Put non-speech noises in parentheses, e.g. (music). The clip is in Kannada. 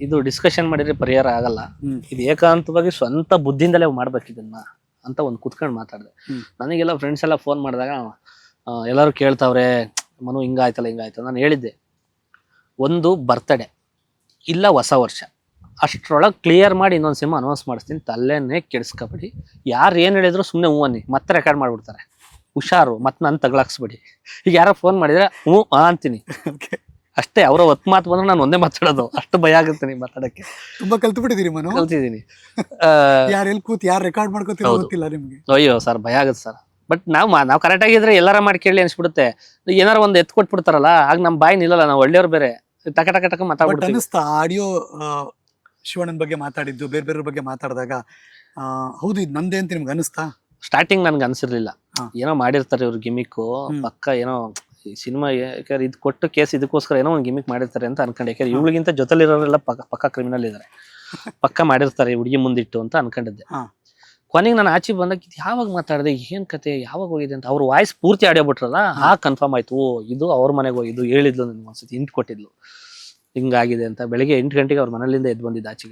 ಇದು ಡಿಸ್ಕಷನ್ ಮಾಡಿದ್ರೆ ಪರಿಹಾರ ಆಗಲ್ಲ. ಇದು ಏಕಾಂತವಾಗಿ ಸ್ವಂತ ಬುದ್ಧಿಯಿಂದಲೇ ಮಾಡ್ಬೇಕು ಇದನ್ನ ಅಂತ ಒಂದು ಕುತ್ಕೊಂಡು ಮಾತಾಡಿದೆ. ನನಗೆಲ್ಲ ಫ್ರೆಂಡ್ಸ್ ಎಲ್ಲ ಫೋನ್ ಮಾಡಿದಾಗ ಎಲ್ಲರೂ ಕೇಳ್ತಾವ್ರೆ ಮನು ಹಿಂಗಾಯ್ತಲ್ಲ ಹಿಂಗಾಯ್ತಲ್ಲ ನಾನು ಹೇಳಿದ್ದೆ. ಒಂದು ಬರ್ತಡೇ ಇಲ್ಲ ಹೊಸ ವರ್ಷ. ಅಷ್ಟ್ರೊಳಗೆ ಕ್ಲಿಯರ್ ಮಾಡಿ ಇನ್ನೊಂದು ಸಿನಿಮಾ ಅನೌನ್ಸ್ ಮಾಡಿಸ್ತೀನಿ. ತಲೆನೇ ಕೆಡಿಸ್ಕೊಬೇಡಿ. ಯಾರು ಏನು ಹೇಳಿದ್ರು ಸುಮ್ಮನೆ ಹ್ಞೂ ಅನ್ನಿ. ಮತ್ತೆ ರೆಕಾರ್ಡ್ ಮಾಡಿಬಿಡ್ತಾರೆ. ಹುಷಾರು. ಮತ್ತೆ ನಾನು ತಗ್ಲಾಕ್ಸ್ಬೇಡಿ. ಈಗ ಯಾರೋ ಫೋನ್ ಮಾಡಿದ್ರೆ ಹ್ಞೂ ಅಂತೀನಿ. (laughs) ಅಷ್ಟೇ ಅವರ ಒತ್ತು ಮಾತು ಬಂದ್ರೆ ನಾನು ಒಂದೇ ಮಾತಾಡೋದು. ಅಷ್ಟು ಭಯ ಆಗುತ್ತೆ ನೀವು ಮಾತಾಡಕ್ಕೆ. ತುಂಬಾ ಕಲ್ತು ಬಿಟ್ಟಿದ್ದೀರಿ ಮನು? ಕಲ್ತಿದ್ದೀನಿ. (laughs) ಯಾರು ಎಲ್ಲಿ ಕೂತ್ ಯಾರು ರೆಕಾರ್ಡ್ ಮಾಡ್ಕೋತಿರೋ. ಗೊತ್ತಿಲ್ಲ ನಿಮ್ಗೆ? ಅಯ್ಯೋ ಸರ್ ಭಯ ಆಗುತ್ತೆ ಸರ್. ಬಟ್ ನಾವು ನಾವು ಕರೆಕ್ಟ್ ಆಗಿದ್ರೆ ಎಲ್ಲಾರ ಮಾಡಿ ಕೇಳಿ ಅನ್ಸ್ಬಿಡುತ್ತೆ. ಏನಾರ ಒಂದು ಎತ್ತು ಕೊಟ್ಬಿಡ್ತಾರಲ್ಲ ಆಗ ನಮ್ಮ ಬಾಯಿ ನಿಲ್ಲಲ್ಲ ನಾವು ಒಳ್ಳೆಯವ್ರು ಬೇರೆ. ಟಕ ಟಕ ಟಕ ಮಾತಾಡ್ಬಿಡ್ತೀವಿ. ಅನ್ನಿಸ್ತಾ ಆಡಿಯೋ ಶಿವಣ್ಣನ ಬಗ್ಗೆ ಮಾತಾಡಿದ್ದು ಬೇರೆ ಬೇರೆ ಬಗ್ಗೆ ಮಾತಾಡಿದಾಗ ಹೌದು ಇದು ನಂದೇ ಅಂತ ನಿಮ್ಗೆ ಅನಿಸ್ತಾ? ಸ್ಟಾರ್ಟಿಂಗ್ ನನ್ಗೆ ಅನ್ಸಿರ್ಲಿಲ್ಲ. ಏನೋ ಮಾಡಿರ್ತಾರೆ ಇವ್ರ ಗಿಮಿಕ್ಕು. ಪಕ್ಕ ಏನೋ ಈ ಸಿನಿಮಾ ಯಾಕಂದ್ರೆ ಇದು ಕೊಟ್ಟು ಕೇಸ್ ಇದಕ್ಕೋಸ್ಕರ ಏನೋ ಒಂದು ಗಿಮಿಕ್ ಮಾಡಿರ್ತಾರೆ ಅಂತ ಅನ್ಕೊಂಡೆ. ಯಾಕಂದ್ರೆ ಇವಳಿಗಿಂತ ಜೊತೆಲಿರೋರೆಲ್ಲ ಪಕ್ಕ ಪಕ್ಕ ಕ್ರಿಮಿನಲ್ ಇದ್ದಾರೆ (laughs) ಪಕ್ಕ ಮಾಡಿರ್ತಾರೆ ಹುಡುಗಿ ಮುಂದಿಟ್ಟು ಅಂತ ಅನ್ಕೊಂಡಿದ್ದೆ. ಕೊನೆಗೆ ನಾನು ಆಚೆ ಬಂದಾಗ ಇದು ಯಾವಾಗ ಮಾತಾಡಿದೆ? ಏನ್ ಕತೆ? ಯಾವಾಗ ಹೋಗಿದೆ ಅಂತ ಅವ್ರ ವಾಯ್ಸ್ ಪೂರ್ತಿ ಆಡಿಯೋ ಬಿಟ್ರಲ್ಲ ಆ ಕನ್ಫರ್ಮ್ ಆಯ್ತು. ಓ ಇದು ಅವ್ರ ಮನೆಗೆ ಹೋಗಿದ್ದು ಹೇಳಿದ್ಲು ನನ್ಗೆ ಒಂದ್ಸತಿ ಇಂಟ್ ಕೊಟ್ಟಿದ್ಲು. ಹಿಂಗಾಗಿದೆ ಅಂತ ಬೆಳಿಗ್ಗೆ ಎಂಟು ಗಂಟೆಗೆ ಅವ್ರ ಮನೆಯಿಂದ ಎದ್ದು ಬಂದಿದ್ದ ಆಚೆಗೆ.